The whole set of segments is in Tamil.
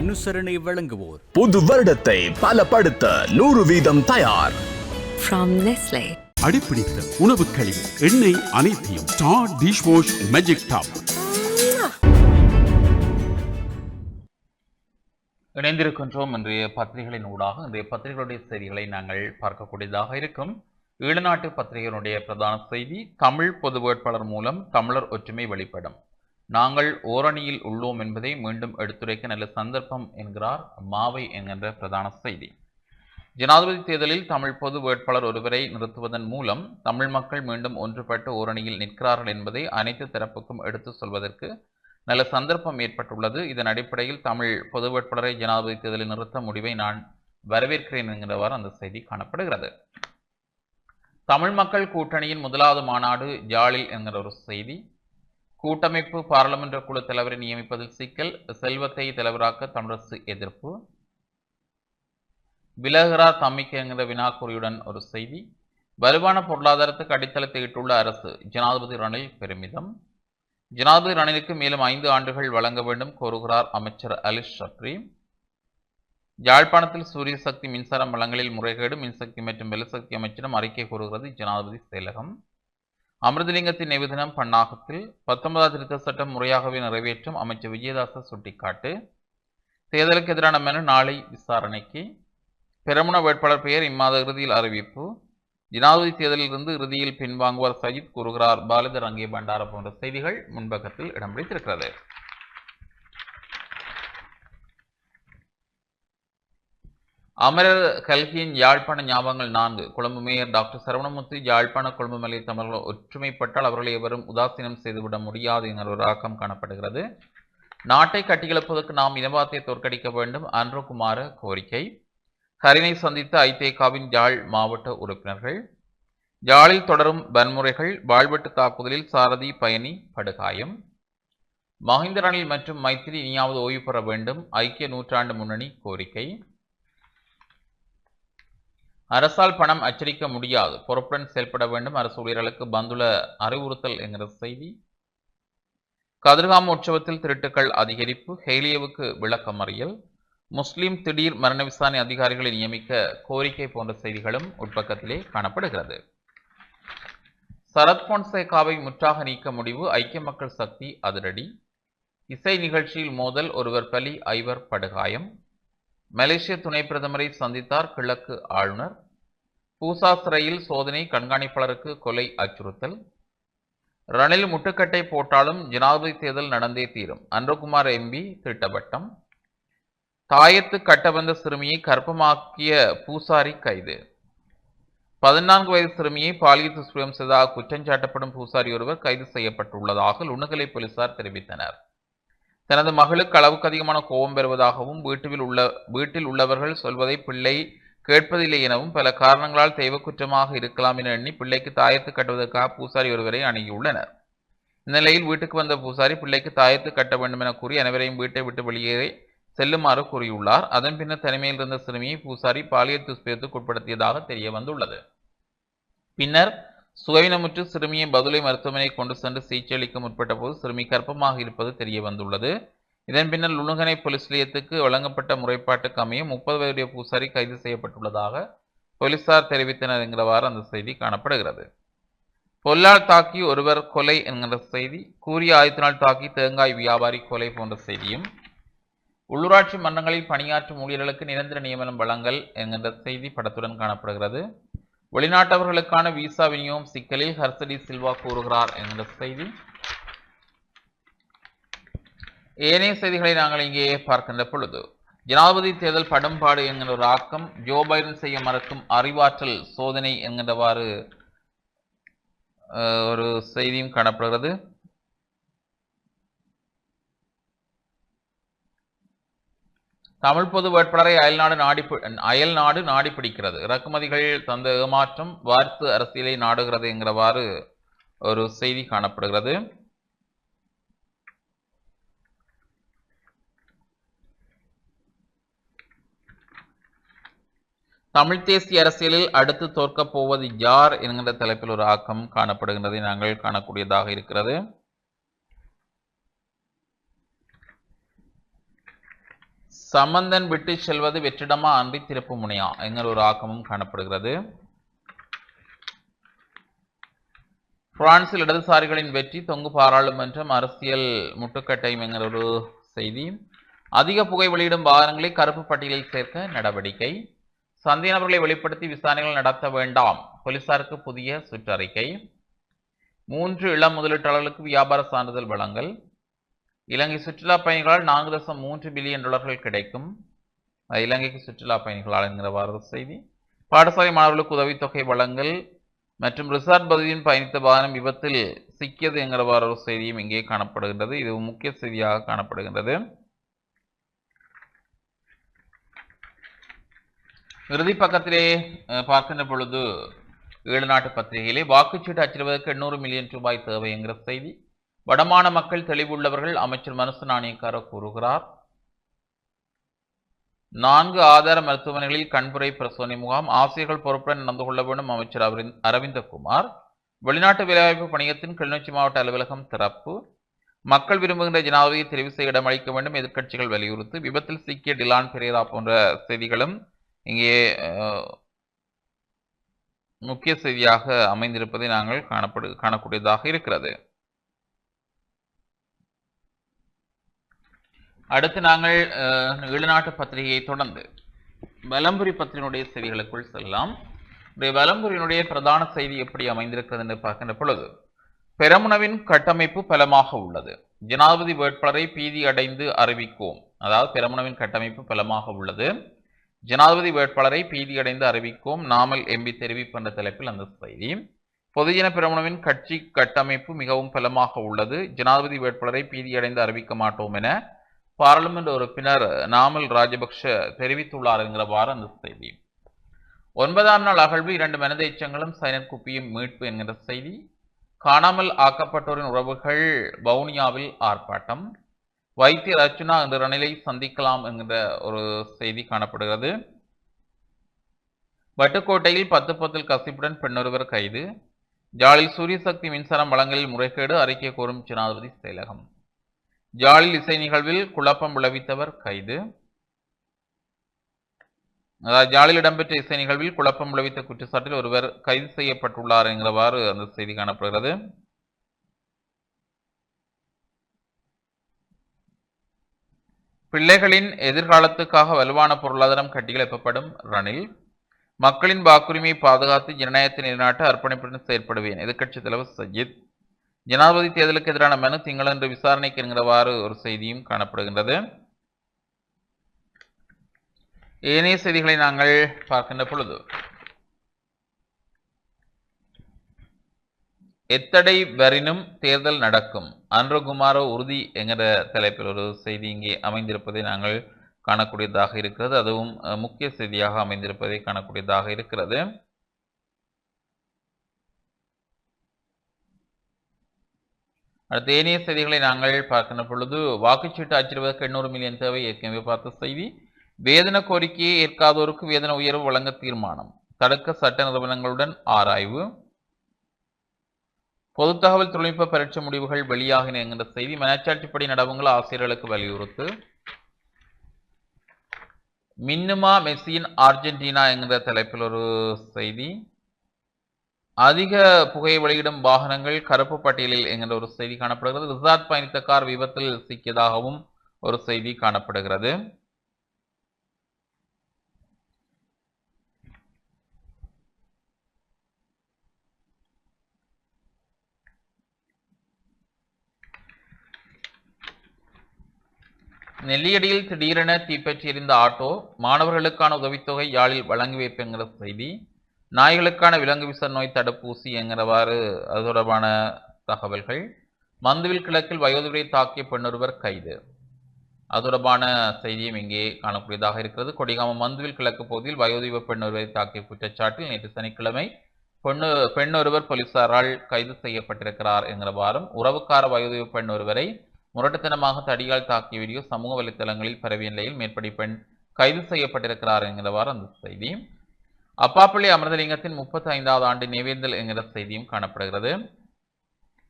அனுசரணை வழங்குவோர். புது வருடத்தை பலப்படுத்த நூறு வீதம் தயார். From Nestle. அடிப்பிடித்த உணவு கழிவு எண்ணெய் அனைத்தையும் star dish wash magic top இணைந்திருக்கின்றோம் இன்றைய பத்திரிகைகளின் ஊடாக. இன்றைய பத்திரிகைகளுடைய செய்திகளை நாங்கள் பார்க்கக்கூடியதாக இருக்கும். ஈழநாட்டு பத்திரிகையினுடைய பிரதான செய்தி தமிழ் பொது வேட்பாளர் மூலம் தமிழர் ஒற்றுமை வெளிப்படும். நாங்கள் ஓரணியில் உள்ளோம் என்பதை மீண்டும் எடுத்துரைக்க நல்ல சந்தர்ப்பம் என்கிறார் மாவை என்கின்ற பிரதான செய்தி. ஜனாதிபதி தேர்தலில் தமிழ் பொது வேட்பாளர் ஒருவரை நிறுத்துவதன் மூலம் தமிழ் மக்கள் மீண்டும் ஒன்றுபட்டு ஓரணியில் நிற்கிறார்கள் என்பதை அனைத்து தரப்புக்கும் எடுத்து சொல்வதற்கு நல்ல சந்தர்ப்பம் ஏற்பட்டுள்ளது. இதன் அடிப்படையில் தமிழ் பொது வேட்பாளரை ஜனாதிபதி தேர்தலில் நிறுத்த முடிவை நான் வரவேற்கிறேன் என்கிறவாறு அந்த செய்தி காணப்படுகிறது. தமிழ் மக்கள் கூட்டணியின் முதலாவது மாநாடு ஜாலில் என்கிற ஒரு செய்தி. கூட்டமைப்பு பாராளுமன்ற குழு தலைவரை நியமிப்பதில் சிக்கல் செல்வத்தை தலைவராக்க தமிழரசு எதிர்ப்பு. விலகிறார் தம்மிக்கு வினாக்குறியுடன் ஒரு செய்தி. வலுவான பொருளாதாரத்துக்கு அடித்தளத்தை இட்டுள்ள அரசு ஜனாதிபதி ரணில் பெருமிதம். ஜனாதிபதி ரணிலுக்கு மேலும் ஐந்து ஆண்டுகள் வழங்க வேண்டும் கோருகிறார் அமைச்சர் அலிஷ் சக்ரி. யாழ்ப்பாணத்தில் சூரிய சக்தி மின்சாரம் வளங்களில் முறைகேடு மின்சக்தி மற்றும் வெலசக்தி அமைச்சிடம் அறிக்கை கூறுகிறது ஜனாதிபதி செயலகம். அமிர்தலிங்கத்தின் நிவேதனம் பன்னாகத்தில் பத்தொன்பதாம் திருத்த சட்டம் முறையாகவே நிறைவேற்றும் அமைச்சர் விஜயதாச சுட்டிக்காட்டு. தேர்தலுக்கு எதிரான மனு நாளை விசாரணைக்கு. பெரமுன வேட்பாளர் பெயர் இம்மாத இறுதியில் அறிவிப்பு. ஜனாதிபதி தேர்தலில் இருந்து இறுதியில் பின்வாங்குவார் சஜித் கூறுகிறார் பாலிதர் ரங்கே பண்டார போன்ற செய்திகள் முன்பக்கத்தில் இடம் பிடித்திருக்கிறது அமரர் கல்கியின் யாழ்ப்பாண ஞாபகங்கள் நான்கு. கொழும்பு மேயர் டாக்டர் சரவணமுத்து யாழ்ப்பாண கொழும்பு மலை தமிழர்கள் ஒற்றுமைப்பட்டால் அவர்களை எவரும் உதாசீனம் செய்துவிட முடியாது என்கிற ஒரு ஆக்கம் காணப்படுகிறது. நாட்டை கட்டியெழுப்பதற்கு நாம் இனவாத்தை தோற்கடிக்க வேண்டும் அன்றுகுமார கோரிக்கை. ஹரினை சந்தித்த ஐதேகாவின் யாழ் மாவட்ட உறுப்பினர்கள். யாழில் தொடரும் வன்முறைகள் வாழ்வெட்டு தாக்குதலில் சாரதி பயணி படுகாயம். மஹிந்த ரணில் மற்றும் மைத்திரி இனியாவது ஓய்வு பெற வேண்டும் ஐக்கிய நூற்றாண்டு முன்னணி கோரிக்கை. அரசால் பணம் அச்சடிக்க முடியாது. பொறுப்புடன் செயல்பட வேண்டும். அரசு ஊழியர்களுக்கு பந்துல அறிவுறுத்தல் என்கிற செய்தி. கதிர்காம உற்சவத்தில் திருட்டுக்கள் அதிகரிப்பு. ஹெய்லியவுக்கு விளக்கமறியல். முஸ்லிம் திடீர் மரண விசாரணை அதிகாரிகளை நியமிக்க கோரிக்கை போன்ற செய்திகளும் உட்பக்கத்திலே காணப்படுகிறது. சரத் பொன்சேகாவை முற்றாக நீக்க முடிவு. ஐக்கிய மக்கள் சக்தி அதிரடி. இசை நிகழ்ச்சியில் மோதல். ஒருவர் பலி ஐவர் படுகாயம். மலேசிய துணை பிரதமரை சந்தித்தார் கிழக்கு ஆளுநர். பூசா சிறையில் சோதனை கண்காணிப்பாளருக்கு கொலை அச்சுறுத்தல். ரணில் முட்டுக்கட்டை போட்டாலும் ஜனாதிபதி தேர்தல் நடந்தே தீரும். அன்றகுமார் எம்பி திட்டவட்டம். தாயத்து கட்ட வந்த சிறுமியை கர்ப்பமாக்கிய பூசாரி கைது. பதினான்கு வயது சிறுமியை பாலியல் துஷ்பிரயோகம் செய்ததாக குற்றஞ்சாட்டப்படும் பூசாரி ஒருவர் கைது செய்யப்பட்டுள்ளதாக லுணுகலை போலீசார் தெரிவித்தனர். தனது மகளுக்கு அளவுக்கு அதிகமான கோபம் பெறுவதாகவும் வீட்டில் உள்ள வீட்டில் உள்ளவர்கள் சொல்வதை பிள்ளை கேட்பதில்லை எனவும் பல காரணங்களால் தெய்வ குற்றமாக இருக்கலாம் என எண்ணி பிள்ளைக்கு தாயத்து கட்டுவதற்காக பூசாரி ஒருவரை அணுகியுள்ளனர். இந்நிலையில் வீட்டுக்கு வந்த பூசாரி பிள்ளைக்கு தாயத்து கட்ட வேண்டும் என கூறி அனைவரையும் வீட்டை விட்டு வெளியேறி செல்லுமாறு கூறியுள்ளார். அதன் பின்னர் தனிமையில் இருந்த சிறுமியை பூசாரி பாலியல் துஷ்பிரயத்துக்கு உட்படுத்தியதாக தெரிய வந்துள்ளது பின்னர் சுகவீனமுற்று சிறுமியை பதுளை மருத்துவமனை கொண்டு சென்று சிகிச்சை அளிக்க முற்பட்ட போது சிறுமி கர்ப்பமாக இருப்பது தெரிய வந்துள்ளது இதன் பின்னர் லுணுகனை போலீஸ் நிலையத்துக்கு வழங்கப்பட்ட முறைப்பாட்டுக்கு அமைய முப்பது வயதுடைய பூசாரி கைது செய்யப்பட்டுள்ளதாக போலீசார் தெரிவித்தனர் என்கிறவாறு அந்த செய்தி காணப்படுகிறது. பொல்லால் தாக்கி ஒருவர் கொலை என்கிற செய்தி கூறிய ஆயுத்தினால் தாக்கி தேங்காய் வியாபாரி கொலை போன்ற செய்தியும் உள்ளூராட்சி மன்றங்களில் பணியாற்றும் ஊழியர்களுக்கு நிரந்தர நியமனம் வழங்கல் என்கின்ற செய்தி படத்துடன் காணப்படுகிறது. வெளிநாட்டவர்களுக்கான விசா விநியோகம் சிக்கலில் ஹர்சடி சில்வா கூறுகிறார் என்கிற செய்தி. ஏனைய செய்திகளை நாங்கள் இங்கே பார்க்கின்ற பொழுது ஜனாதிபதி தேர்தல் படம்பாடு என்கிற ஒரு ஆக்கம் ஜோ பைடன் செய்ய மறக்கும் அறிவாற்றல் சோதனை என்கின்றவாறு ஒரு செய்தியும் காணப்படுகிறது. தமிழ் பொது வேட்பாளரை அயல்நாடு நாடி பி- அயல் நாடு நாடி பிடிக்கிறது. இறக்குமதிகளில் தந்த ஏமாற்றம் வார்த்து அரசியலை நாடுகிறது என்கிறவாறு ஒரு செய்தி காணப்படுகிறது. தமிழ் தேசிய அரசியலில் அடுத்து தோற்கப் போவது யார் என்கிற தலைப்பில் ஒரு ஆக்கம் காணப்படுகின்றதை நாங்கள் காணக்கூடியதாக இருக்கிறது. சம்பந்தன் விட்டு செல்வது வெற்றிடமா அன்றி திருப்பு முனையா என்கிற ஒரு ஆக்கமும் காணப்படுகிறது. பிரான்சில் இடதுசாரிகளின் வெற்றி தொங்கு பாராளுமன்றம் அரசியல் முட்டுக்கட்டையும் என்கிற ஒரு செய்தி. அதிக புகை வெளியிடும் வாகனங்களை கருப்பு பட்டியலில் சேர்க்க நடவடிக்கை. சந்தேக நபர்களை வெளிப்படுத்தி விசாரணைகள் நடத்த வேண்டாம் போலீசாருக்கு புதிய சுற்றறிக்கை. மூன்று இளம் முதலீட்டாளர்களுக்கு வியாபார சான்றிதழ் வழங்கல். இலங்கை சுற்றுலா பயணிகளால் நான்கு தசம் மூன்று பில்லியன் டாலர்கள் கிடைக்கும். இலங்கைக்கு சுற்றுலா பயணிகளால் என்கிற வார செய்தி. பாடசாலை மாணவர்களுக்கு உதவித்தொகை வழங்கல் மற்றும் ரிசார்ட் பகுதியின் பயணித்த வாகனம் விபத்தில் சிக்கியது என்கிற வார செய்தியும் இங்கே காணப்படுகின்றது. இது முக்கிய செய்தியாக காணப்படுகின்றது. இறுதி பக்கத்திலே பார்க்கின்ற பொழுது ஏழு நாட்டு பத்திரிகையிலே வாக்குச்சீட்டு அச்சிடுவதற்கு எண்ணூறு மில்லியன் ரூபாய் தேவை என்கிற செய்தி. வடமான மக்கள் தெளிவுள்ளவர்கள் அமைச்சர் மனசு நாணயக்கார கூறுகிறார். நான்கு ஆதார மருத்துவமனைகளில் கண்புரை பிரசோதனை முகாம் ஆசிரியர்கள் பொறுப்புடன் நடந்து கொள்ள வேண்டும் அமைச்சர் அரவிந்த அரவிந்தகுமார். வெளிநாட்டு வேலைவாய்ப்பு பணியத்தின் கிளிநொச்சி மாவட்ட அலுவலகம் திறப்பு. மக்கள் விரும்புகின்ற ஜனாதிபதியை தெரிவு செய்ய இடமளிக்க வேண்டும் எதிர்க்கட்சிகள் வலியுறுத்து. விபத்தில் சிக்கிய டிலான் பெரேரா போன்ற செய்திகளும் இங்கே முக்கிய செய்தியாக அமைந்திருப்பதை நாங்கள் காணப்படு காணக்கூடியதாக இருக்கிறது. அடுத்து நாங்கள் ஈழநாட்டு பத்திரிகையை தொடர்ந்து வலம்புரி பத்திரினுடைய செய்திகளுக்குள் செல்லலாம். இன்றைய வலம்புரியினுடைய பிரதான செய்தி எப்படி அமைந்திருக்கிறது என்று பார்க்கின்ற பொழுது பெரமுனவின் கட்டமைப்பு பலமாக உள்ளது. ஜனாதிபதி வேட்பாளரை பீதி அடைந்து அறிவிக்கும் அதாவது பெரமுனவின் கட்டமைப்பு பலமாக உள்ளது. ஜனாதிபதி வேட்பாளரை பீதி அடைந்து அறிவிக்கும் நாமல் எம்பி தெரிவிப்பு என்ற தலைப்பில் அந்த செய்தி. பொதுஜன பெரமுனவின் கட்சி கட்டமைப்பு மிகவும் பலமாக உள்ளது. ஜனாதிபதி வேட்பாளரை பீதியடைந்து அறிவிக்க மாட்டோம் என பாராளுமன்ற உறுப்பினர் நாமல் ராஜபக்ஷ தெரிவித்துள்ளார் என்கிறவாறு அந்த செய்தி. ஒன்பதாம் நாள் அகழ்வு இரண்டு மனித எச்சங்களும் சைனட் குப்பியும் மீட்பு என்கிற செய்தி. காணாமல் ஆக்கப்பட்டோரின் உறவுகள் வவுனியாவில் ஆர்ப்பாட்டம். வைத்தியர் அர்ச்சுனா என்ற ரணிலை சந்திக்கலாம் என்கிற ஒரு செய்தி காணப்படுகிறது. வட்டுக்கோட்டையில் பத்து பத்தில் கசிப்புடன் பெண்ணொருவர் கைது. ஜாலில் சூரியசக்தி மின்சாரம் வழங்கலில் முறைகேடு அறிக்கை கோரும் ஜனாதிபதி செயலகம். ஜாலில் இசை நிகழ்வில் குழப்பம் விளைவித்தவர் கைது. அதாவது ஜாலில் இடம்பெற்ற இசை நிகழ்வில் குழப்பம் விளைவித்த குற்றச்சாட்டில் ஒருவர் கைது செய்யப்பட்டுள்ளார் என்கிறவாறு அந்த செய்தி காணப்படுகிறது. பிள்ளைகளின் எதிர்காலத்துக்காக வலுவான பொருளாதாரம் கட்டியெழுப்பப்படும் ரணில் மக்களின் வாக்குரிமையை பாதுகாத்து ஜனநாயகத்தை நிலைநாட்ட அர்ப்பணிப்புடன் செயற்படுவேன். எதிர்க்கட்சித் தலைவர் சஜித் ஜனாதிபதி தேர்தலுக்கு எதிரான மனு திங்களன்று விசாரணைக்கு என்கிறவாறு ஒரு செய்தியும் காணப்படுகின்றது. ஏனைய செய்திகளை நாங்கள் பார்க்கின்ற பொழுது எத்தடை வரினும் தேர்தல் நடக்கும்? அன்றகுமாரோ உறுதி என்கிற தலைப்பில் ஒரு செய்தி இங்கே அமைந்திருப்பதை நாங்கள் காணக்கூடியதாக இருக்கிறது. அதுவும் முக்கிய செய்தியாக அமைந்திருப்பதை காணக்கூடியதாக இருக்கிறது. அடுத்த ஏனைய செய்திகளை நாங்கள் பார்க்கின்ற பொழுது வாக்குச்சீட்டு அச்சிடுவதற்கு எண்ணூறு மில்லியன் தேவை. ஏற்கனவே பார்த்த செய்தி. வேதன கோரிக்கையை ஏற்காதோருக்கு வேதன உயர்வு வழங்க தீர்மானம். தடுக்க சட்ட நிறுவனங்களுடன் ஆராய்வு. பொது தகவல் தொழில்நுட்ப பரீட்சை முடிவுகள் வெளியாகின என்கிற செய்தி. மனச்சாட்சிப்படி நடவுங்கள் ஆசிரியர்களுக்கு வலியுறுத்து. மின்னுமா மெஸ்ஸியின் அர்ஜென்டினா என்கிற தலைப்பில் ஒரு செய்தி. அதிக புகை வெளியிடும் வாகனங்கள் கருப்பு பட்டியலில் என்கிற ஒரு செய்தி காணப்படுகிறது. ரிசார்ட் பயணித்த கார் விபத்தில் சிக்கியதாகவும் ஒரு செய்தி காணப்படுகிறது. நெல்லியடியில் திடீரென தீப்பற்றி எறிந்த ஆட்டோ மாணவர்களுக்கான உதவித்தொகை யாழில் வழங்கி வைப்புங்கிற செய்தி. நாய்களுக்கான விலங்கு விச நோய் தடுப்பூசி என்கிறவாறு அது தொடர்பான தகவல்கள். மந்துவில் கிழக்கில் வயோதிபரை தாக்கிய பெண்ணொருவர் கைது. அது தொடர்பான செய்தியும் இங்கே காணக்கூடியதாக இருக்கிறது. கொடிகாமம் மந்துவில் கிழக்கு பகுதியில் வயோதிப பெண்ணொருவரை தாக்கிய குற்றச்சாட்டில் நேற்று சனிக்கிழமை பெண்ணு பெண்ணொருவர் போலீசாரால் கைது செய்யப்பட்டிருக்கிறார் என்கிறவாறும் உறவுக்கார வயோதிப பெண் ஒருவரை முரட்டுத்தனமாக தடியால் தாக்கிய வீடியோ சமூக வலைத்தளங்களில் பரவிய நிலையில் மேற்படி பெண் கைது செய்யப்பட்டிருக்கிறார் என்கிறவாறு அந்த செய்தி. அப்பாப்பள்ளி அமிர்தலிங்கத்தின் முப்பத்தி ஐந்தாவது ஆண்டு நினைவேந்தல் என்கிற செய்தியும் காணப்படுகிறது.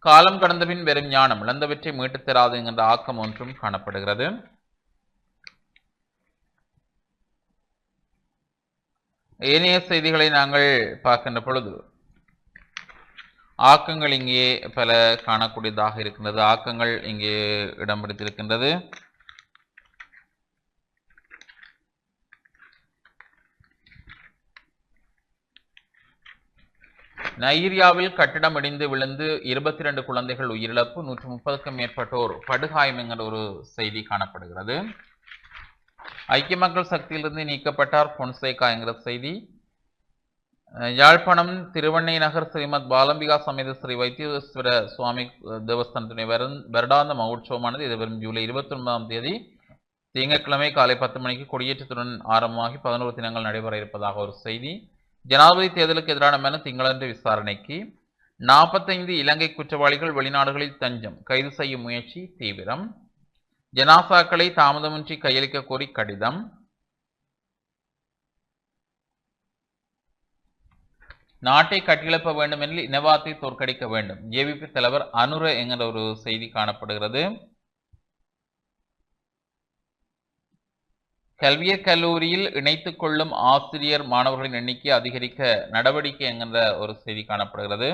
காலம் கடந்தபின் வெறும் ஞானம் இழந்தவற்றை மீட்டுத் தராது என்கிற ஆக்கம் ஒன்றும் காணப்படுகிறது. ஏனைய செய்திகளை நாங்கள் பார்க்கின்ற பொழுது ஆக்கங்கள் இங்கே பல காணக்கூடியதாக இருக்கின்றது. ஆக்கங்கள் இங்கே இடம்பிடித்திருக்கின்றது நைஜீரியாவில் கட்டிடம் இடிந்து விழுந்து இருபத்தி ரெண்டு குழந்தைகள் உயிரிழப்பு நூற்று முப்பதுக்கும் மேற்பட்டோர் படுகாயம் என்கிற ஒரு செய்தி காணப்படுகிறது. ஐக்கிய மக்கள் சக்தியிலிருந்து நீக்கப்பட்டார் பொன்சேகா என்கிற செய்தி. யாழ்ப்பாணம் திருவண்ணை நகர் ஸ்ரீமத் பாலம்பிகா சமேத ஸ்ரீ வைத்தியஸ்வர சுவாமி தேவஸ்தானத்தினை வருடாந்த மகோற்சவமானது இது வரும் ஜூலை இருபத்தி ஒன்பதாம் தேதி திங்கட்கிழமை காலை பத்து மணிக்கு கொடியேற்றத்துடன் ஆரம்பமாகி பதினோரு தினங்கள் நடைபெற இருப்பதாக ஒரு செய்தி. ஜனாதிபதி தேர்தலுக்கு எதிரான மனு திங்களன்று விசாரணைக்கு நாற்பத்தைந்து இலங்கை குற்றவாளிகள் வெளிநாடுகளில் தஞ்சம் கைது செய்யும் முயற்சி தீவிரம். ஜனாசாக்களை தாமதமின்றி கையளிக்க கோரி கடிதம். நாட்டை கட்டியெழுப்ப வேண்டும் எனில் இனவாத்தை தோற்கடிக்க வேண்டும். ஜேவிபி தலைவர் அனுர என்கிற ஒரு செய்தி காணப்படுகிறது. கல்வியற் கல்லூரியில் இணைத்து கொள்ளும் ஆசிரியர் மாணவர்களின் எண்ணிக்கை அதிகரிக்க நடவடிக்கை என்கின்ற ஒரு செய்தி காணப்படுகிறது.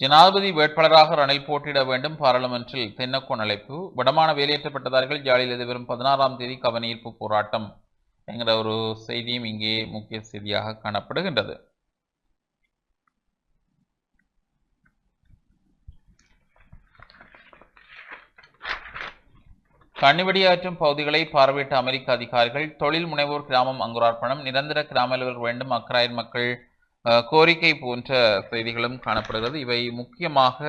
ஜனாதிபதி வேட்பாளராக ரணில் போட்டியிட வேண்டும் பாராளுமன்றில் தென்னக்கோன் அழைப்பு. வடமான வேலையேற்றப்பட்டதார்கள் ஜாலியில் எதிர்வரும் பதினாறாம் தேதி கவனீர்ப்பு போராட்டம் என்கிற ஒரு செய்தியும் இங்கே முக்கிய செய்தியாக காணப்படுகின்றது. கண்ணிவெடியாற்றும் பகுதிகளை பார்வையிட்ட அமெரிக்க அதிகாரிகள் தொழில் முனைவோர் கிராமம் அங்குரார்ப்பணம் நிரந்தர கிராம அலுவலர் வேண்டும் அக்கராயர் மக்கள் கோரிக்கை போன்ற செய்திகளும் காணப்படுகிறது. இவை முக்கியமாக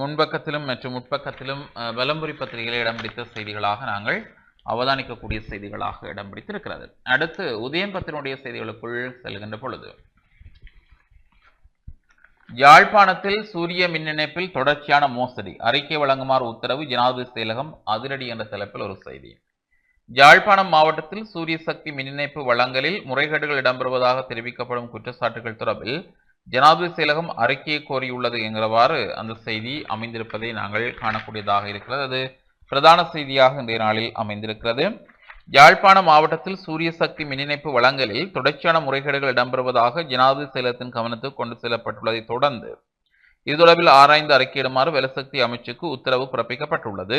முன்பக்கத்திலும் மற்றும் உட்பக்கத்திலும் வலம்புரி பத்திரிகையில் இடம் பிடித்த செய்திகளாக நாங்கள் அவதானிக்கக்கூடிய செய்திகளாக இடம் பிடித்திருக்கிறது. அடுத்து உதயம் பத்தினுடைய செய்திகளுக்குள் செல்கின்ற பொழுது யாழ்ப்பாணத்தில் சூரிய மின் இணைப்பில் தொடர்ச்சியான மோசடி. அறிக்கை வழங்குமாறு உத்தரவு ஜனாதிபதி செயலகம் அதிரடி என்ற தலைப்பில் ஒரு செய்தி. யாழ்ப்பாணம் மாவட்டத்தில் சூரிய சக்தி மின் இணைப்பு வழங்கலில் முறைகேடுகள் இடம்பெறுவதாக தெரிவிக்கப்படும் குற்றச்சாட்டுகள் தொடர்பில் ஜனாதிபதி செயலகம் அறிக்கையை கோரியுள்ளது என்கிறவாறு அந்த செய்தி அமைந்திருப்பதை நாங்கள் காணக்கூடியதாக இருக்கிறது. அது பிரதான செய்தியாக இன்றைய நாளில் அமைந்திருக்கிறது. யாழ்ப்பாண மாவட்டத்தில் சூரிய சக்தி மின் இணைப்பு வழங்கலில் தொடர்ச்சியான முறைகேடுகள் இடம்பெறுவதாக ஜனாதிபதி செயலகத்தின் கவனத்துக்கு கொண்டு செல்லப்பட்டுள்ளதை தொடர்ந்து இது தொடர்பில் ஆராய்ந்து அறிக்கையிடுமாறு வெலசக்தி அமைச்சுக்கு உத்தரவு பிறப்பிக்கப்பட்டுள்ளது.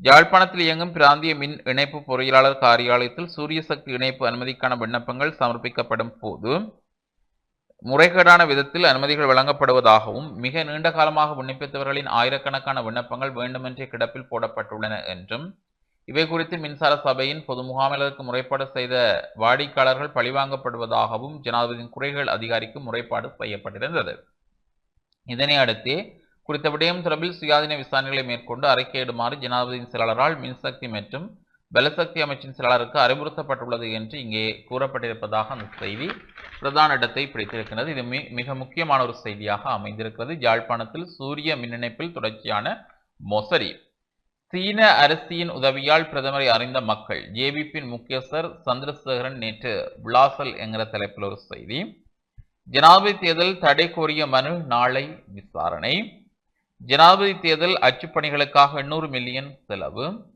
யாழ்ப்பாணத்தில் இயங்கும் பிராந்திய மின் இணைப்பு பொறியியலாளர் காரியாலயத்தில் சூரிய சக்தி இணைப்பு அனுமதிக்கான விண்ணப்பங்கள் சமர்ப்பிக்கப்படும் போது முறைகேடான விதத்தில் அனுமதிகள் வழங்கப்படுவதாகவும் மிக நீண்ட காலமாக விண்ணப்பித்தவர்களின் ஆயிரக்கணக்கான விண்ணப்பங்கள் வேண்டுமென்றே கிடப்பில் போடப்பட்டுள்ளன என்றும் இவை குறித்து மின்சார சபையின் பொது முகாமையாளருக்கு முறைப்பாடு செய்த வாடிக்கையாளர்கள் பழிவாங்கப்படுவதாகவும் ஜனாதிபதியின் குறைகள் அதிகாரிக்கு முறைப்பாடு செய்யப்பட்டிருந்தது. இதனை அடுத்தே குறித்த விடயம் தொடர்பில் சுயாதீன விசாரணைகளை மேற்கொண்டு அறிக்கையிடுமாறு ஜனாதிபதியின் செயலாளரால் மின்சக்தி மற்றும் பலசக்தி அமைச்சின் செயலாளருக்கு அறிவுறுத்தப்பட்டுள்ளது என்று இங்கே கூறப்பட்டிருப்பதாக அந்த செய்தி பிரதான இடத்தை பிடித்திருக்கிறது. இது மிக முக்கியமான ஒரு செய்தியாக அமைந்திருக்கிறது. யாழ்ப்பாணத்தில் சூரிய மின் இணைப்பில் தொடர்ச்சியான மோசடி. சீன அரசியின் உதவியால் பிரதமரை அறிந்த மக்கள் ஜேவிபியின் முக்கியஸ்தர் சந்திரசேகரன் நேற்று விளாசல் என்கிற தலைப்பில் ஒரு செய்தி. ஜனாதிபதி தேர்தல் தடை கோரிய மனு நாளை விசாரணை. ஜனாதிபதி தேர்தல் அச்சுப்பணிகளுக்காக எண்ணூறு மில்லியன் செலவு.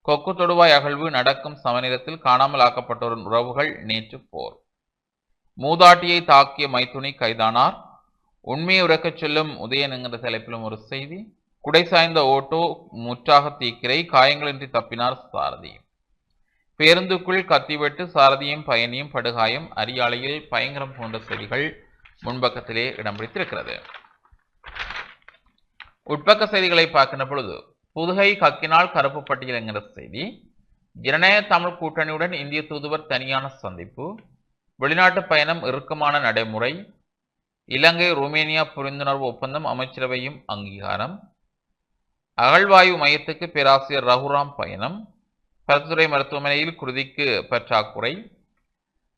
கொக்கு தொடுவாய் அகழ்வு நடக்கும் சமநேரத்தில் காணாமல் ஆக்கப்பட்டோரின் உறவுகள் நேற்று போர். மூதாட்டியை தாக்கிய மைத்துனி கைதானார். உண்மையை உறக்கச் சொல்லும் உதயன் என்கிற தலைப்பிலும் ஒரு செய்தி. குடை சாய்ந்த ஓட்டோ முற்றாக தீக்கிரை காயங்களின்றி தப்பினார் சாரதி. பேருந்துக்குள் கத்திவெட்டு சாரதியும் பயணியும் படுகாயம் அரியாலையில் பயங்கரம் போன்ற செய்திகள் முன்பக்கத்திலே இடம் பிடித்திருக்கிறது. உட்பக்க செய்திகளை பார்க்கின்ற பொழுது புதுகை கக்கினால் கருப்பு பட்டியல் என்கிற செய்தி ஜனநாயக தமிழ் கூட்டணியுடன் இந்திய தூதுவர் தனியான சந்திப்பு வெளிநாட்டு பயணம் இறுக்கமான நடைமுறை இலங்கை ருமேனியா புரிந்துணர்வு ஒப்பந்தம் அமைச்சரவையும் அங்கீகாரம் அகழ்வாயு மையத்துக்கு பேராசிரியர் ரகுராம் பயணம் பரத்துறை மருத்துவமனையில் குருதிக்கு பற்றாக்குறை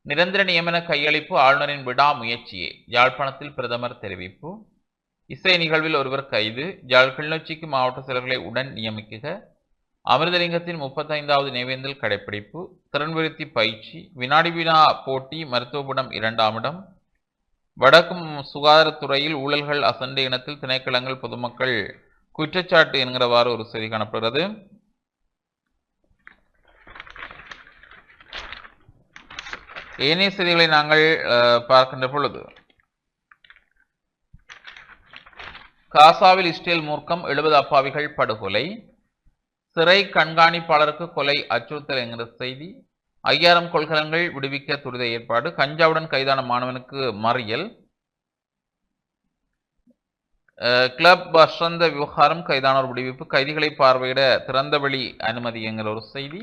நிரந்தர நியமன கையளிப்பு ஆளுநரின் விடாமுயற்சியே யாழ்ப்பாணத்தில் பிரதமர் தெரிவிப்பு இசை நிகழ்வில் ஒருவர் கைது யாழ் கிளிநொச்சிக்கு மாவட்ட செயலர்களை உடன் நியமிக்குக அமிர்தலிங்கத்தின் முப்பத்தைந்தாவது நினைவேந்தல் கடைப்பிடிப்பு திறன்விருத்தி பயிற்சி வினாடி வினா போட்டி மருத்துவபுடம் இரண்டாம் இடம் வடக்கும் சுகாதாரத்துறையில் ஊழல்கள் அசண்டை இனத்தில் திணைக்களங்கள் பொதுமக்கள் குற்றச்சாட்டு என்கிறவாறு ஒரு செய்தி காணப்படுகிறது. ஏனைய செய்திகளை நாங்கள் பார்க்கின்ற பொழுது காசாவில் இஸ்ரேல் மூர்க்கம் எழுபது அப்பாவிகள் படுகொலை சிறை கண்காணிப்பாளருக்கு கொலை அச்சுறுத்தல் என்கிற செய்தி ஐயாயிரம் கொள்கலன்கள் விடுவிக்க துரித ஏற்பாடு கஞ்சாவுடன் கைதான மாணவனுக்கு மறியல் கிளப் வசந்த விவகாரம் கைதானோர் விடுவிப்பு கைதிகளை பார்வையிட திறந்தவெளி அனுமதி என்கிற ஒரு செய்தி.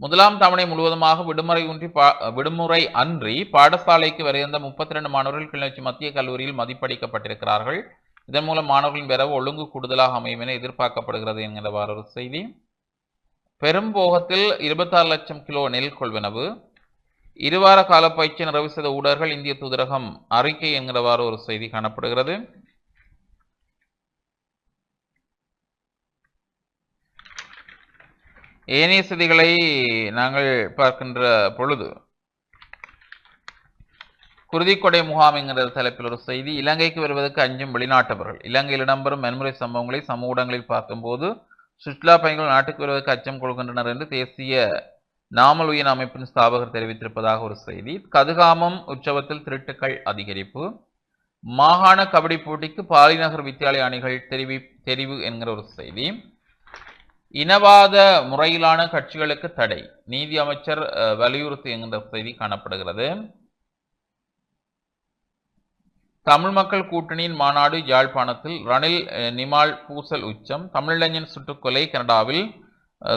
முதலாம் தவணை முழுவதுமாக விடுமுறை ஒன்றி பா விடுமுறை அன்றி பாடசாலைக்கு வருகின்ற முப்பத்தி ரெண்டு மாணவர்கள் கிளிநொச்சி மத்திய கல்லூரியில் மதிப்பளிக்கப்பட்டிருக்கிறார்கள் இதன் மூலம் மாணவர்களின் வரவு ஒழுங்கு கூடுதலாக அமையும் என எதிர்பார்க்கப்படுகிறது என்கிறவாறு ஒரு செய்தி. பெரும்போகத்தில் இருபத்தாறு லட்சம் கிலோ நெல் கொள்வனவு. இருவார கால பயிற்சி நிறைவு செய்த ஊடகர்கள் இந்திய தூதரகம் அறிக்கை என்கிறவாறு ஒரு செய்தி காணப்படுகிறது. ஏனைய செய்திகளை நாங்கள் பார்க்கின்ற பொழுது குருதிக்கொடை முகாம் என்கிற தலைப்பில் ஒரு செய்தி இலங்கைக்கு வருவதற்கு அஞ்சும் வெளிநாட்டவர்கள். இலங்கையில் இடம்பெறும் வன்முறை சம்பவங்களை சமூக ஊடகங்களில் பார்க்கும்போது சுற்றுலா பயணிகள் நாட்டுக்கு வருவதற்கு அச்சம் கொள்கின்றனர் என்று தேசிய நாமல் உயிர் அமைப்பின் ஸ்தாபகர் தெரிவித்திருப்பதாக ஒரு செய்தி. கதுகாமம் உற்சவத்தில் திருட்டுக்கள் அதிகரிப்பு. மாகாண கபடி போட்டிக்கு பாலிநகர் வித்தியாலய அணிகள் தெரிவி தெரிவு என்கிற ஒரு செய்தி. இனவாத முறையிலான கட்சிகளுக்கு தடை. நீதி அமைச்சர் வலியுறுத்தி என்கிற செய்தி காணப்படுகிறது. தமிழ் மக்கள் கூட்டணியின் மாநாடு யாழ்ப்பாணத்தில் ரணில் நிமால் பூசல் உச்சம். தமிழிளைஞன் சுட்டுக்கொலை கனடாவில்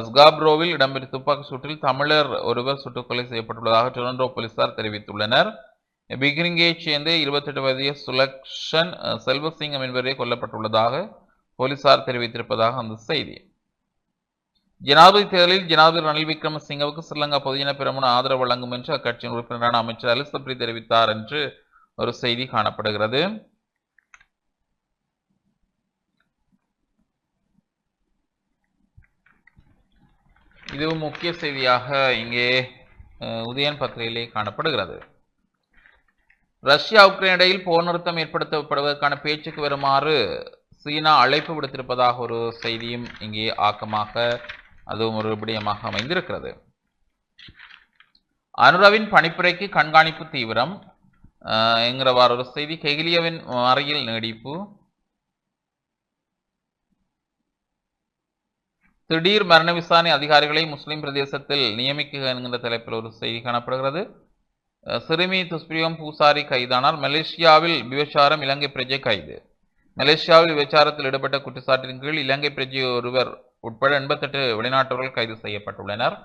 ஸ்காப்ரோவில் இடம்பெற்ற துப்பாக்கி சூட்டில் தமிழர் ஒருவர் சுட்டுக்கொலை செய்யப்பட்டுள்ளதாக டொரண்டோ போலீசார் தெரிவித்துள்ளனர். பிகிரிங்கேயைச் சேர்ந்த இருபத்தெட்டு வயதிய சுலக்ஷன் செல்வசிங்கம் என்பவரே கொல்லப்பட்டுள்ளதாக போலீசார் தெரிவித்திருப்பதாக அந்த செய்தி. ஜனாதிபதி தேர்தலில் ஜனாதிபதி ரணில் விக்ரமசிங்கவுக்கு ஸ்ரீலங்கா பொதுஜன பெருமன ஆதரவு வழங்கும் என்று அக்கட்சியின் உறுப்பினரான அமைச்சர் அலிசப்ரி தெரிவித்தார் என்று ஒரு செய்தி காணப்படுகிறது. இதுவும் முக்கிய செய்தியாக இங்கே அஹ், உதயன் பத்திரிகையிலே காணப்படுகிறது. ரஷ்யா உக்ரைன் இடையில் போர் நிறுத்தம் ஏற்படுத்தப்படுவதற்கான பேச்சுக்கு வருமாறு சீனா அழைப்பு விடுத்திருப்பதாக ஒரு செய்தியும் இங்கே ஆக்கமாக அதுவும் ஒரு விடயமாக அமைந்திருக்கிறது. அனுராவின் பணிப்புரைக்கு கண்காணிப்பு தீவிரம் என்கிறவாறு ஒரு செய்தி கெகிலியவின் மறையில் நீடிப்பு. திடீர் மரண விசாரணை அதிகாரிகளை முஸ்லிம் பிரதேசத்தில் நியமிக்க என்கின்ற தலைப்பில் ஒரு செய்தி காணப்படுகிறது. சிறுமி துஷ்பிரியம் பூசாரி கைதானார் மலேசியாவில் விபச்சாரம் இலங்கை பிரஜை கைது. மலேசியாவில் விபச்சாரத்தில் ஈடுபட்ட குற்றச்சாட்டின் கீழ் இலங்கை பிரஜை ஒருவர் உட்பட எண்பத்தெட்டு வெளிநாட்டவர்கள் கைது செய்யப்பட்டுள்ளனர்.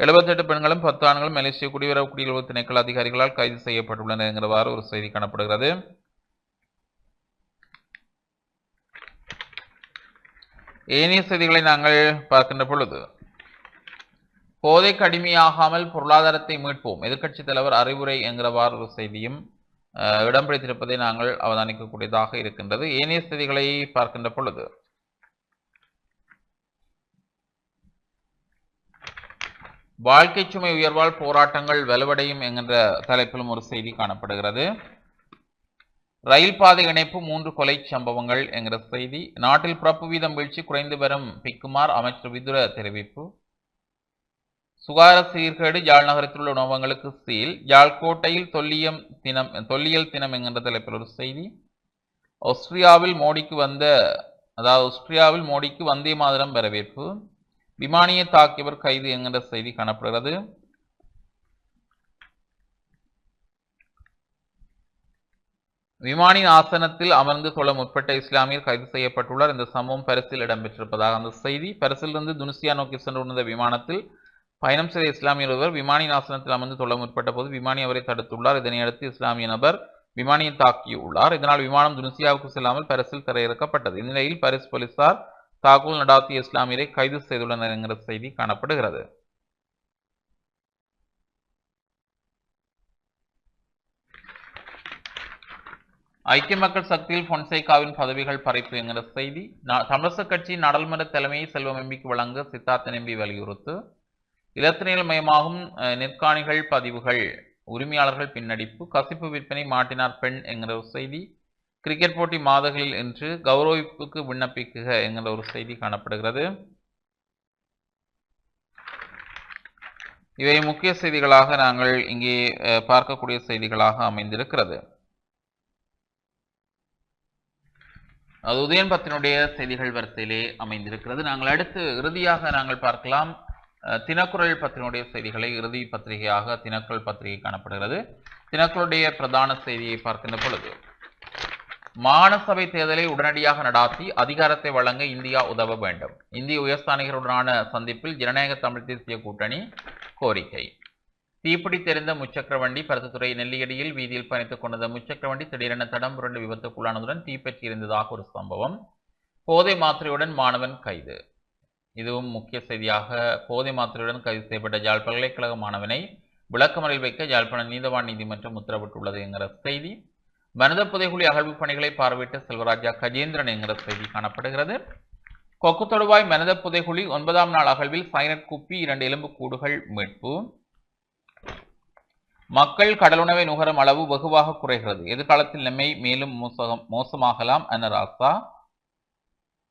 எழுபத்தெட்டு பெண்களும் பத்து ஆண்களும் மலேசிய குடியுறவு குடியுறவு திணைக்கள அதிகாரிகளால் கைது செய்யப்பட்டுள்ளனர் என்கிறவாறு ஒரு செய்தி காணப்படுகிறது. ஏனைய செய்திகளை நாங்கள் பார்க்கின்ற பொழுது போதை கடுமையாகாமல் பொருளாதாரத்தை மீட்போம் எதிர்க்கட்சித் தலைவர் அறிவுரை என்கிறவாறு ஒரு செய்தியும் அஹ், இடம் பிடித்திருப்பதை நாங்கள் அவதானிக்கக்கூடியதாக இருக்கின்றது. ஏனைய செய்திகளை பார்க்கின்ற பொழுது வாழ்க்கை சுமை உயர்வால் போராட்டங்கள் வலுவடையும் என்கின்ற தலைப்பிலும் ஒரு செய்தி காணப்படுகிறது. ரயில் பாதை இணைப்பு மூன்று கொலை சம்பவங்கள் என்கிற செய்தி. நாட்டில் பிறப்பு வீதம் வீழ்ச்சி குறைந்து வரும் பிக்குமார் அமைச்சர் விதுர தெரிவிப்பு. சுகார சீர்கேடு ஜாழ் நகரத்தில் உள்ள உணவகங்களுக்கு சீல். ஜாழ்கோட்டையில் தொல்லியம் தினம் தொல்லியல் தினம் என்கின்ற தலைப்பில் ஒரு செய்தி. ஆஸ்திரியாவில் மோடிக்கு வந்த அதாவது ஆஸ்திரியாவில் மோடிக்கு வந்தே மாதிரம் வரவேற்பு. விமானியை தாக்கியவர் கைது என்கின்ற செய்தி காணப்படுகிறது. விமானின் ஆசனத்தில் அமர்ந்து தொழ முற்பட்ட இஸ்லாமியர் கைது செய்யப்பட்டுள்ளார். இந்த சம்பவம் பரிசில் இடம்பெற்றிருப்பதாக அந்த செய்தி. பரிசிலிருந்து துனிசியா நோக்கி சென்று விமானத்தில் பயணம் செய்த இஸ்லாமியர் ஒருவர் விமானியின் ஆசனத்தில் அமர்ந்து தொழ முற்பட்ட போது விமானி அவரை தடுத்துள்ளார். இதனையடுத்து இஸ்லாமிய நபர் விமானியை தாக்கியுள்ளார். இதனால் விமானம் துனிசியாவுக்கு செல்லாமல் பரிசில் தரையிறக்கப்பட்டது. இந்நிலையில் பரிஸ் போலீசார் தாக்குதல் நடாத்திய இஸ்லாமியரை கைது செய்துள்ளனர் என்கிற செய்தி காணப்படுகிறது. ஐக்கிய மக்கள் சக்தியில் பொன்சேகாவின் பதவிகள் பறிப்பு என்கிற செய்தி நா- கட்சி கட்சியின் நாடாளுமன்ற தலைமையை செல்வம் எம்பிக்கு வழங்க சித்தார்த்த நம்பி வலியுறுத்து. இலத்தினியல் மயமாகும் அஹ், நெற்காணிகள் பதிவுகள் உரிமையாளர்கள் பின்னடிப்பு கசிப்பு விற்பனை மாட்டினார் பெண் என்கிற செய்தி கிரிக்கெட் போட்டி மாதங்களில் என்று கௌரவிப்புக்கு விண்ணப்பிக்குக என்கிற ஒரு செய்தி காணப்படுகிறது. இவை முக்கிய செய்திகளாக நாங்கள் இங்கே பார்க்கக்கூடிய செய்திகளாக அமைந்திருக்கிறது. அது உதயன் பத்தினுடைய செய்திகள் வரிசையிலே அமைந்திருக்கிறது. நாங்கள் அடுத்து இறுதியாக நாங்கள் பார்க்கலாம் தினக்குரல் பத்தினுடைய செய்திகளை. இறுதி பத்திரிகையாக தினக்குரல் பத்திரிகை காணப்படுகிறது. தினக்குரலுடைய பிரதான செய்தியை பார்க்கின்ற பொழுது மானசபை தேர்தலை உடனடியாக நடாத்தி அதிகாரத்தை வழங்க இந்தியா உதவ வேண்டும். இந்திய உயர்ஸ்தானிகருடனான சந்திப்பில் ஜனநாயக தமிழ் தேசிய கூட்டணி கோரிக்கை. தீப்பிடி தெரிந்த முச்சக்கர வண்டி பருத்தத்துறை நெல்லியடியில் வீதியில் பயணித்துக் கொண்ட முச்சக்கர வண்டி திடீரென தடம் புரண்டு விபத்துக்குள்ளானதுடன் தீப்பற்றி இருந்ததாக ஒரு சம்பவம். போதை மாத்திரையுடன் மாணவன் கைது. இதுவும் முக்கிய செய்தியாக போதை மாத்திரையுடன் கைது செய்யப்பட்ட ஜாழ் பல்கலைக்கழக மாணவனை விளக்கமறையில் வைக்க யாழ்ப்பாண நீதவான் நீதிமன்றம் உத்தரவிட்டுள்ளது என்கிற செய்தி. மனித புதைகுழி அகழ்வு பணிகளை பார்வையிட்ட செல்வராஜா கஜேந்திரன் என்கிற செய்தி காணப்படுகிறது. கொக்கு தொடுவாய் மனித புதைகுழி ஒன்பதாம் நாள் அகழ்வில் சைனட் குப்பி இரண்டு எலும்பு கூடுகள் மீட்பு. மக்கள் கடலுணவை நுகரும் அளவு வெகுவாக குறைகிறது. எதிர்காலத்தில் நம்மை மேலும் மோசகம் மோசமாகலாம் என ராசா.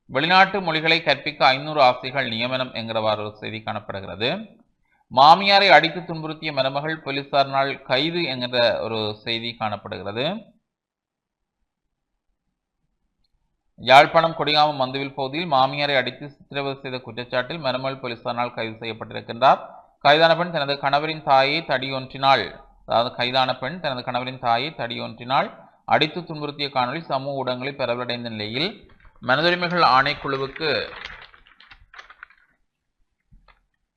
வெளிநாட்டு மொழிகளை கற்பிக்க ஐநூறு ஆசைகள் நியமனம் என்கிறவாறு ஒரு செய்தி காணப்படுகிறது. மாமியாரை அடித்து துன்புறுத்திய மருமகள் போலீசாரினால் கைது என்கிற ஒரு செய்தி காணப்படுகிறது. யாழ்ப்பாணம் கொடிகாமம் மந்துவில் பகுதியில் மாமியாரை அடித்து சித்திரவதை செய்த குற்றச்சாட்டில் மருமகள் போலீசாரால் கைது செய்யப்பட்டிருக்கின்றார். கைதான பெண் தனது கணவரின் தாயை தடியொன்றினால் அதாவது கைதான பெண் தனது கணவரின் தாயை தடியொன்றினால் அடித்து துன்புறுத்திய காணொளி சமூக ஊடகங்களில் பரவலடைந்த நிலையில் மனிதுரிமைகள் ஆணைக்குழுவுக்கு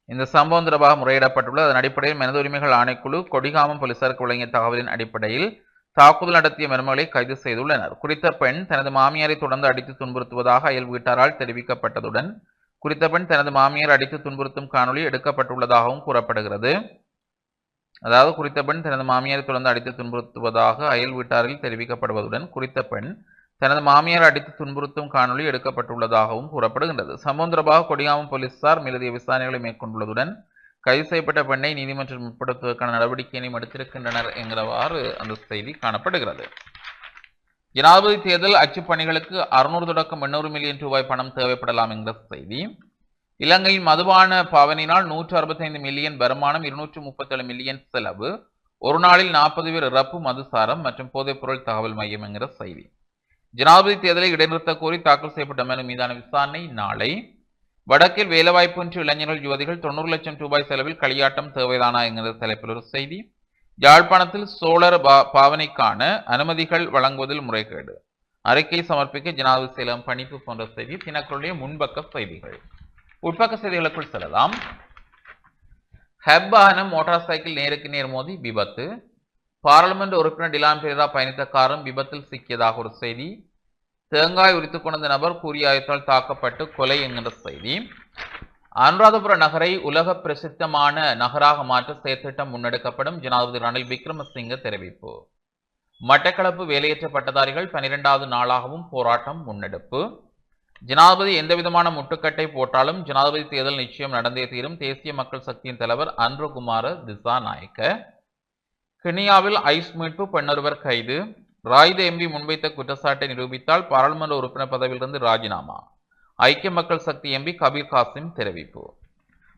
இந்த சம்பவம் தொடர்பாக முறையிடப்பட்டுள்ளது. அதன் அடிப்படையில் மனித உரிமைகள் ஆணைக்குழு கொடிகாமம் போலீசாருக்கு வழங்கிய தகவலின் அடிப்படையில் தாக்குதல் நடத்திய மருமகளை கைது செய்துள்ளனர். குறித்த பெண் தனது மாமியாரை தொடர்ந்து அடித்து துன்புறுத்துவதாக அயல் வீட்டாரால் தெரிவிக்கப்பட்டதுடன் குறித்த பெண் தனது மாமியார் அடித்து துன்புறுத்தும் காணொளி எடுக்கப்பட்டுள்ளதாகவும் கூறப்படுகிறது. அதாவது குறித்த பெண் தனது மாமியாரை தொடர்ந்து அடித்து துன்புறுத்துவதாக அயல் வீட்டாரில் தெரிவிக்கப்படுவதுடன் குறித்த பெண் தனது மாமியார் அடித்து துன்புறுத்தும் காணொளி எடுக்கப்பட்டுள்ளதாகவும் கூறப்படுகின்றது. சம்பந்தரபாக கொடியாமம் போலீசார் மேலதிக விசாரணைகளை மேற்கொண்டுள்ளதுடன் கைது செய்யப்பட்ட பெண்ணை நீதிமன்றம் முற்படுத்துவதற்கான நடவடிக்கையினையும் எடுத்திருக்கின்றனர் என்கிறவாறு அந்த செய்தி காணப்படுகிறது. ஜனாதிபதி தேர்தல் அச்சுப்பணிகளுக்கு அறுநூறு தொடக்கம் எண்ணூறு மில்லியன் ரூபாய் பணம் தேவைப்படலாம் என்கிற செய்தி. இலங்கையில் மதுபான பாவனையினால் நூற்று அறுபத்தைந்து மில்லியன் வருமானம் இருநூற்று முப்பத்தேழு மில்லியன் செலவு ஒரு நாளில் நாற்பது பேர் இறப்பு மதுசாரம் மற்றும் போதைப்பொருள் தகவல் மையம் என்கிற செய்தி. ஜனாதிபதி தேர்தலை இடைநிறுத்த கோரி தாக்கல் செய்யப்பட்ட மனு மீதான விசாரணை நாளை வடக்கில் வேலைவாய்ப்பின்றி இளைஞர்கள் யுவதிகள் தொண்ணூறு லட்சம் ரூபாய் செலவில் களியாட்டம் தேவைதானா என்கிற தலைப்பில் ஒரு செய்தி. யாழ்ப்பாணத்தில் சோழர் பா- பாவனைக்கான அனுமதிகள் வழங்குவதில் முறைகேடு. அறிக்கை சமர்ப்பிக்க ஜனாதிபதி செயலகம் பணிப்பு போன்ற செய்தி தினக்களுடைய முன்பக்க செய்திகள். உட்பக்க செய்திகளுக்குள் செல்லலாம். ஹெப் வாகனம் மோட்டார் சைக்கிள் நேருக்கு நேர் மோதி விபத்து. பாராளுமன்ற உறுப்பினர் டிலான் பெரேரா பயணித்த காரும் விபத்தில் சிக்கியதாக ஒரு செய்தி. தேங்காய் உரித்துக் கொண்ட நபர் கூறிய தாக்கப்பட்டு கொலை என்கின்ற செய்தி. அனுராதபுர நகரை உலக பிரசித்தமான நகராக மாற்ற செயற்திட்டம் முன்னெடுக்கப்படும் ஜனாதிபதி ரணில் விக்ரமசிங்க தெரிவிப்பு. மட்டக்களப்பு வேலையற்ற பட்டதாரிகள் பனிரெண்டாவது நாளாகவும் போராட்டம் முன்னெடுப்பு. ஜனாதிபதி எந்தவிதமான முட்டுக்கட்டை போட்டாலும் ஜனாதிபதி தேர்தல் நிச்சயம் நடந்தே தீரும். தேசிய மக்கள் சக்தியின் தலைவர் அன்ருகுமார திசாநாயக்க. கெனியாவில் ஐஸ் மீட்பு பெண்ணொருவர் கைது. ராயுத எம்பி முன்வைத்த குற்றச்சாட்டை நிரூபித்தால் பாராளுமன்ற உறுப்பினர் பதவியிலிருந்து ராஜினாமா. ஐக்கிய மக்கள் சக்தி எம்பி கபீர் காசிம் தெரிவிப்பு.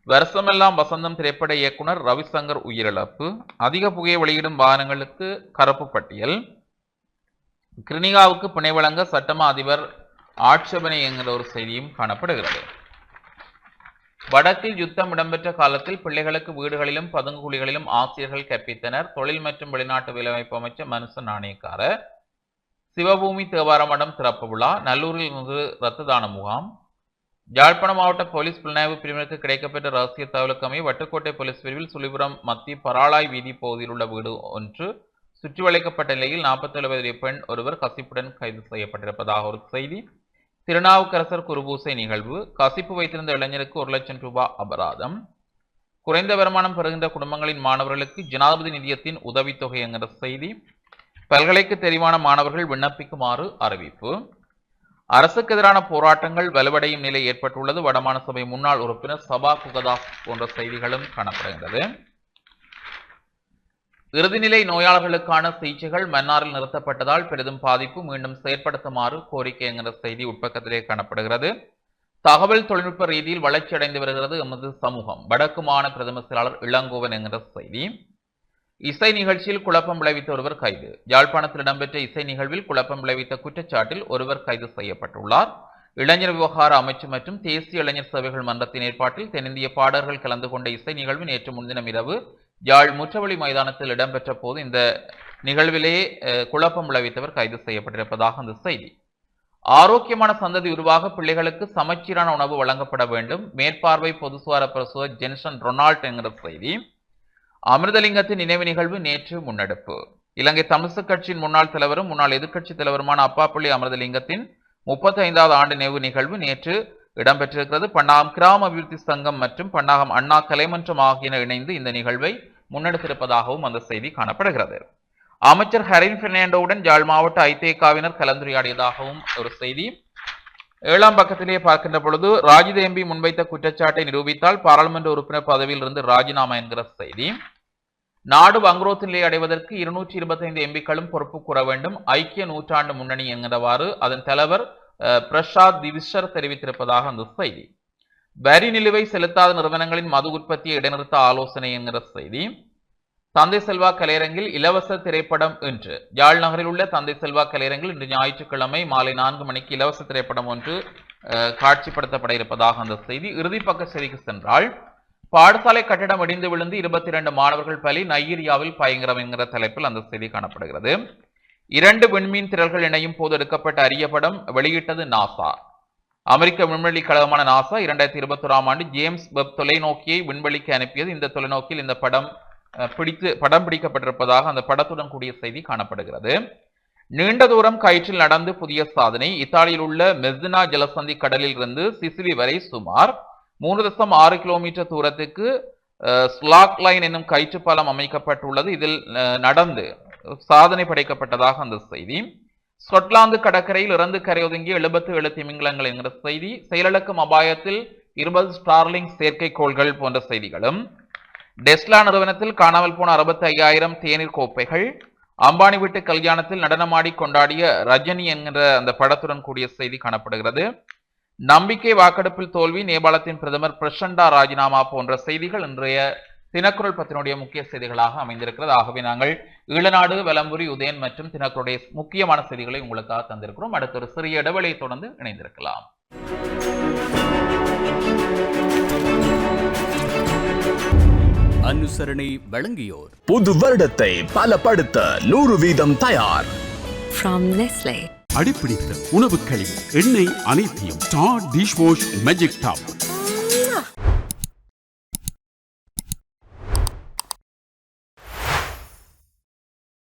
வருஷமெல்லாம் வசந்தம் திரைப்பட இயக்குனர் ரவிசங்கர் உயிரிழப்பு. அதிக புகையை வெளியிடும் வாகனங்களுக்கு கருப்பு பட்டியல். கிரினிகாவுக்கு பிணை வழங்க சட்டமா அதிபர் ஆட்சேபனை என்கிற ஒரு செய்தியும் காணப்படுகிறது. வடக்கில் யுத்தம் இடம்பெற்ற காலத்தில் பிள்ளைகளுக்கு வீடுகளிலும் பதுங்கு குழிகளிலும் ஆசிரியர்கள் கற்பித்தனர். தொழில் மற்றும் வெளிநாட்டு வேலைவாய்ப்பு அமைச்சர் மனுச நாணயக்கார சிவபூமி தேவார மடம் திறப்பு விழா. நல்லூரில் இருந்து இரத்த தான முகாம். யாழ்ப்பாணம் மாவட்ட போலீஸ் புலனாய்வு பிரிவினருக்கு கிடைக்கப்பெற்ற ரகசிய தகவலுக்கு வட்டுக்கோட்டை போலீஸ் பிரிவில் சுழிபுரம் மத்திய பராளாய் வீதி பகுதியில் உள்ள வீடு ஒன்று சுற்றி வளைக்கப்பட்ட நிலையில் நாற்பத்தேழு வயதுடைய பெண் ஒருவர் கசிப்புடன் கைது செய்யப்பட்டிருப்பதாக ஒரு செய்தி. திருநாவுக்கரசர் குருபூசை நிகழ்வு கசிப்பு வைத்திருந்த இளைஞருக்கு ஒரு லட்சம் ரூபாய் அபராதம். குறைந்த வருமானம் பெறுகின்ற குடும்பங்களின் மாணவர்களுக்கு ஜனாதிபதி நிதியத்தின் உதவித்தொகை என்கிற செய்தி. பல்கலைக்கு தெரிவான மாணவர்கள் விண்ணப்பிக்குமாறு அறிவிப்பு. அரசுக்கு எதிரான போராட்டங்கள் வலுவடையும் நிலை ஏற்பட்டுள்ளது. வடமான சபை முன்னாள் உறுப்பினர் சபா குகதாஸ் போன்ற செய்திகளும் காணப்படுகின்றது. இறுதிநிலை நோயாளர்களுக்கான சிகிச்சைகள் மன்னாரில் நிறுத்தப்பட்டதால் பெரிதும் பாதிப்பு மீண்டும் செயற்படுத்துமாறு கோரிக்கை என்கிற செய்தி உட்பக்கத்திலே காணப்படுகிறது. தகவல் தொழில்நுட்ப ரீதியில் வளர்ச்சி அடைந்து வருகிறது எமது சமூகம். வடக்குமான பிரதம செயலாளர் இளங்கோவன் என்கிற செய்தி. இசை நிகழ்ச்சியில் குழப்பம் விளைவித்த ஒருவர் கைது. யாழ்ப்பாணத்தில் இடம்பெற்ற இசை நிகழ்வில் குழப்பம் விளைவித்த குற்றச்சாட்டில் ஒருவர் கைது செய்யப்பட்டுள்ளார். இளைஞர் விவகார அமைச்சு மற்றும் தேசிய இளைஞர் சேவைகள் மன்றத்தின் ஏற்பாட்டில் தென்னிந்திய பாடல்கள் கலந்து கொண்ட இசை நிகழ்வு நேற்று முன்தினம் இரவு யாழ் முற்றவழி மைதானத்தில் இடம்பெற்ற போது இந்த நிகழ்விலே குழப்பம் விளைவித்தவர் கைது செய்யப்பட்டிருப்பதாக அந்த செய்தி. ஆரோக்கியமான சந்ததி உருவாக பிள்ளைகளுக்கு சமச்சீரான உணவு வழங்கப்பட வேண்டும். மேற்பார்வை பொது சுகார பிரசுவர் ஜென்சன் ரொனால்ட் என்கிற செய்தி. அமிர்தலிங்கத்தின் நினைவு நிகழ்வு நேற்று முன்னெடுப்பு. இலங்கை தமிழ்சு கட்சியின் முன்னாள் தலைவரும் முன்னாள் எதிர்க்கட்சி தலைவருமான அப்பாப்பள்ளி அமிர்தலிங்கத்தின் முப்பத்தி ஐந்தாவது ஆண்டு நினைவு நிகழ்வு நேற்று இடம்பெற்றிருக்கிறது. பன்னாகம் கிராம அபிவிருத்தி சங்கம் மற்றும் பன்னாகம் அண்ணா கலைமன்றம் ஆகியன இணைந்து இந்த நிகழ்வை முன்னெடுத்திருப்பதாகவும் அந்த செய்தி காணப்படுகிறது. அமைச்சர் ஹரின் பெர்னாண்டோவுடன் யாழ் மாவட்ட ஐதேகாவினர் கலந்துரையாடியதாகவும் ஒரு செய்தி. ஏழாம் பக்கத்திலே பார்க்கின்ற பொழுது ராஜித எம்பி முன்வைத்த குற்றச்சாட்டை நிரூபித்தால் பாராளுமன்ற உறுப்பினர் பதவியில் இருந்து ராஜினாமா என்கிற செய்தி. நாடு வங்குரோத்து அடைவதற்கு இருநூற்றி இருபத்தைந்து எம்பிக்களும் பொறுப்பு கூற வேண்டும். ஐக்கிய நூற்றாண்டு முன்னணி என்கிறவாறு அதன் தலைவர் பிரசாத் திவிஷர் தெரிவித்திருப்பதாக அந்த செய்தி. வரி நிலுவை செலுத்தாத நிறுவனங்களின் மது உற்பத்தியை இடைநிறுத்த ஆலோசனை என்கிற செய்தி. தந்தை செல்வா கலையரங்கில் இலவச திரைப்படம் இன்று யாழ் நகரில் உள்ள தந்தை செல்வா கலையரங்கில் இன்று ஞாயிற்றுக்கிழமை மாலை நான்கு மணிக்கு இலவச திரைப்படம் ஒன்று அஹ், காட்சிப்படுத்தப்பட இருப்பதாக அந்த செய்தி. இறுதிப்பக்க செய்திக்கு சென்றால் பாடசாலை கட்டடம் இடிந்து விழுந்து இருபத்தி இரண்டு மாணவர்கள் பலி நைஜீரியாவில் பயங்கரம் என்கிற தலைப்பில் அந்த செய்தி காணப்படுகிறது. இரண்டு விண்மீன் திரள்கள் இணையும் போது எடுக்கப்பட்ட அரிய படம் வெளியிட்டது நாசா. அமெரிக்க விண்வெளி கழகமான நாசா இரண்டாயிரத்தி இருபத்தொராம் ஆண்டு ஜேம்ஸ் வெப் தொலைநோக்கியை விண்வெளிக்கு அனுப்பியது. இந்த தொலைநோக்கியில் இந்த படம் பிடித்து படம் பிடிக்கப்பட்டிருப்பதாக அந்த படத்துடன் கூடிய செய்தி காணப்படுகிறது. நீண்ட தூரம் கயிற்றில் நடந்து புதிய சாதனை. இத்தாலியில் உள்ள மெஸ்ஸினா ஜலசந்தி கடலில் இருந்து சிசிலி வரை சுமார் மூணு தசம் ஆறு கிலோமீட்டர் தூரத்துக்கு ஸ்லாக் லைன் என்னும் கயிற்று பாலம் அமைக்கப்பட்டுள்ளது. இதில் நடந்து சாதனை படைக்கப்பட்டதாக அந்த செய்தி. ஸ்கொட்லாந்து கடற்கரையில் இறந்து கரையொதுங்கிய எழுபத்து ஏழு திமிங்கலங்கள் என்கிற செய்தி செயலிழக்கும் அபாயத்தில் இருபது ஸ்டார்லிங் செயற்கைக்கோள்கள் போன்ற செய்திகளும் டெஸ்லா நிறுவனத்தில் காணாமல் போன அறுபத்தி ஐயாயிரம் தேநீர் கோப்பைகள் அம்பானி வீட்டு கல்யாணத்தில் நடனமாடி கொண்டாடிய ரஜினி என்கிற அந்த படத்துடன் கூடிய செய்தி காணப்படுகிறது. நம்பிக்கை வாக்கெடுப்பில் தோல்வி நேபாளத்தின் பிரதமர் பிரசண்டா ராஜினாமா போன்ற செய்திகள் இன்றைய தினக்குரல் பத்தினுடைய முக்கிய செய்திகளாக அமைந்திருக்கிறது. ஆகவே நாங்கள் ஈழநாடு வலம்புரி உதயன் மற்றும் தினக்குரலுடைய முக்கியமான செய்திகளை உங்களுக்காக தந்திருக்கிறோம். அடுத்த ஒரு சிறிய இடைவெளியை தொடர்ந்து இணைந்திருக்கலாம். அனுசரணை வழங்கியோர். புது வருடத்தை பலப்படுத்த நூறு வீதம் தயார். From Nestle. அடிப்பிடித்த உணவு கழிவு எண்ணெய் அனைத்தையும் star dish wash magic top.